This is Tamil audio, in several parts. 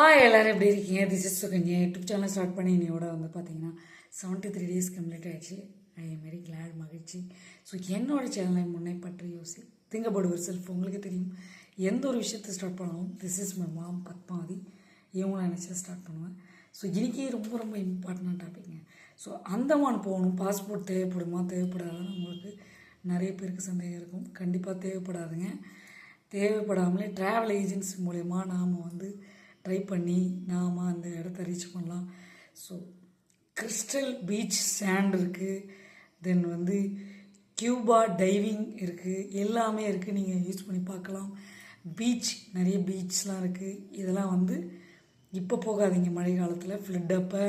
ஆ எல்லோரும் எப்படி இருக்கீங்க? This is Sukanya. YouTube channel start பண்ணி என்னையோட வந்து பார்த்தீங்கன்னா செவன்ட்டி த்ரீ டேஸ் கம்ப்ளீட் ஆகிடுச்சு ஐ எம் வெரி கிளாட் மகிழ்ச்சி. ஸோ என்னோட சேனலை முன்னே பற்றி யோசி திங்கப்படுவர் செல்ஃப் உங்களுக்கு தெரியும். எந்த ஒரு விஷயத்தை ஸ்டார்ட் பண்ணாலும் this is my mom Padmavathi. இவங்கள நினச்சி ஸ்டார்ட் பண்ணுவேன். ஸோ இன்றைக்கி ரொம்ப ரொம்ப இம்பார்ட்டண்டான டாபிக்ங்க ஸோ அந்தமான் போகணும். பாஸ்போர்ட் தேவைப்படுமா தேவைப்படாதான்னு உங்களுக்கு நிறைய பேருக்கு சந்தேகம் இருக்கும். கண்டிப்பாக தேவைப்படாதுங்க. தேவைப்படாமலே ட்ராவல் ஏஜென்சி மூலயமா நாம் வந்து ட்ரை பண்ணி நாம் அந்த இடத்த ரீச் பண்ணலாம். ஸோ கிறிஸ்டல் பீச் சேண்ட் இருக்குது தென் வந்து கியூபா டைவிங் இருக்குது எல்லாமே இருக்குது நீங்கள் யூஸ் பண்ணி பார்க்கலாம். பீச் நிறைய பீச்லாம் இருக்குது இதெல்லாம் வந்து இப்போ போகாதீங்க. மழை காலத்தில் ஃப்ளட் அப்போ.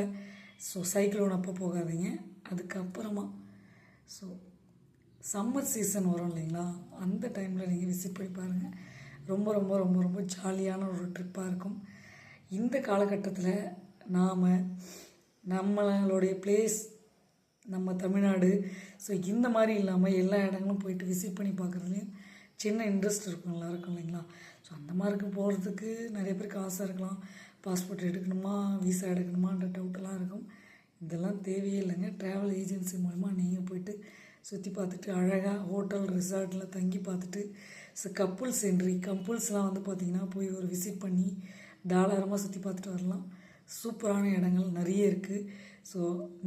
ஸோ சைக்ளோன் அப்போ போகாதீங்க. அதுக்கப்புறமா ஸோ சம்மர் சீசன் வரும் இல்லைங்களா? அந்த டைமில் நீங்கள் விசிட் பண்ணி பாருங்கள் ரொம்ப ரொம்ப ரொம்ப ரொம்ப ஜாலியான ஒரு ட்ரிப்பாக இருக்கும். இந்த காலகட்டத்தில் நாம் நம்மளுடைய பிளேஸ் நம்ம தமிழ்நாடு. ஸோ இந்த மாதிரி இல்லாமல் எல்லா இடங்களும் போயிட்டு விசிட் பண்ணி பார்க்குறதுலையும் சின்ன இன்ட்ரெஸ்ட் இருக்கும் எல்லாருக்கும் இல்லைங்களா? ஸோ அந்த மாதிரிக்கு போகிறதுக்கு நிறைய பேருக்கு ஆசை இருக்கலாம். பாஸ்போர்ட் எடுக்கணுமா விசா எடுக்கணுமான்ற டவுட்டெல்லாம் இருக்கும். இதெல்லாம் தேவையே இல்லைங்க. ட்ராவல் ஏஜென்சி மூலிமா நீங்கள் போயிட்டு சுற்றி பார்த்துட்டு அழகாக ஹோட்டல் ரிசார்ட்டில் தங்கி பார்த்துட்டு ஸோ கப்புள்ஸ் என்ட்ரி கப்புள்ஸ்லாம் வந்து பார்த்திங்கன்னா போய் ஒரு விசிட் பண்ணி தாராளமாக சுற்றி பார்த்துட்டு வரலாம். சூப்பரான இடங்கள் நிறைய இருக்குது ஸோ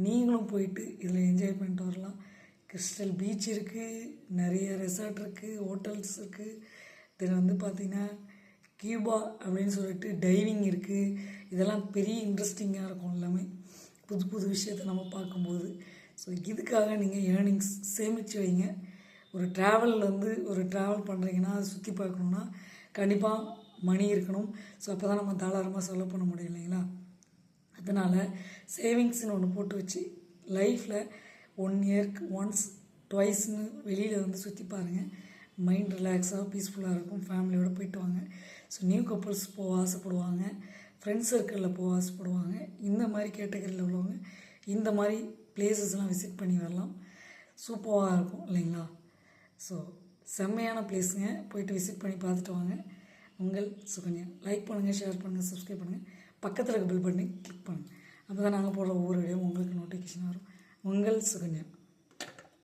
நீங்களும் போயிட்டு இதில் என்ஜாய் பண்ணிட்டு வரலாம். கிறிஸ்டல் பீச் இருக்குது நிறைய ரெசார்ட் இருக்குது ஹோட்டல்ஸ் இருக்குது தென் வந்து பார்த்திங்கன்னா கியூபா அப்படின்னு சொல்லிட்டு டைவிங் இருக்குது இதெல்லாம் பெரிய இன்ட்ரெஸ்டிங்காக இருக்கும் எல்லாமே. புது புது விஷயத்தை நம்ம பார்க்கும்போது. ஸோ இதுக்காக நீங்கள் ஏர்னிங்ஸ் சேமித்து வைங்க. ஒரு ட்ராவல் வந்து ஒரு ட்ராவல் பண்ணுறீங்கன்னா அதை சுற்றி பார்க்கணுன்னா கண்டிப்பாக மணி இருக்கணும். ஸோ அப்போ தான் நம்ம தாராளமாக செலவு பண்ண முடியும் இல்லைங்களா? அதனால் சேவிங்ஸ்னு ஒன்று போட்டு வச்சு லைஃப்பில் ஒன் இயர்க்கு ஒன்ஸ் ட்வைஸ்னு வெளியில் வந்து சுற்றி பாருங்கள் மைண்ட் ரிலாக்ஸாக பீஸ்ஃபுல்லாக இருக்கும். ஃபேமிலியோடு போயிட்டு வாங்க. ஸோ நியூ கப்புள்ஸ் போக ஆசைப்படுவாங்க. ஃப்ரெண்ட்ஸ் சர்க்கிளில் போக ஆசைப்படுவாங்க. இந்த மாதிரி கேட்டகரியில் உள்ளவங்க இந்த மாதிரி பிளேசஸ்லாம் விசிட் பண்ணி வரலாம். சூப்பராக இருக்கும் இல்லைங்களா? ஸோ செம்மையான பிளேஸுங்க போயிட்டு விசிட் பண்ணி பார்த்துட்டு வாங்க. உங்கள் சுகன்யா. லைக் பண்ணுங்கள் ஷேர் பண்ணுங்கள் சப்ஸ்கிரைப் பண்ணுங்கள் பக்கத்தில் இருக்க பில் பண்ணி கிளிக் பண்ணுங்கள் அப்போ தான் நாங்கள் போடுற ஒவ்வொரு வீடியோ உங்களுக்கு நோட்டிஃபிகேஷன் வரும். உங்கள் சுகன்யா.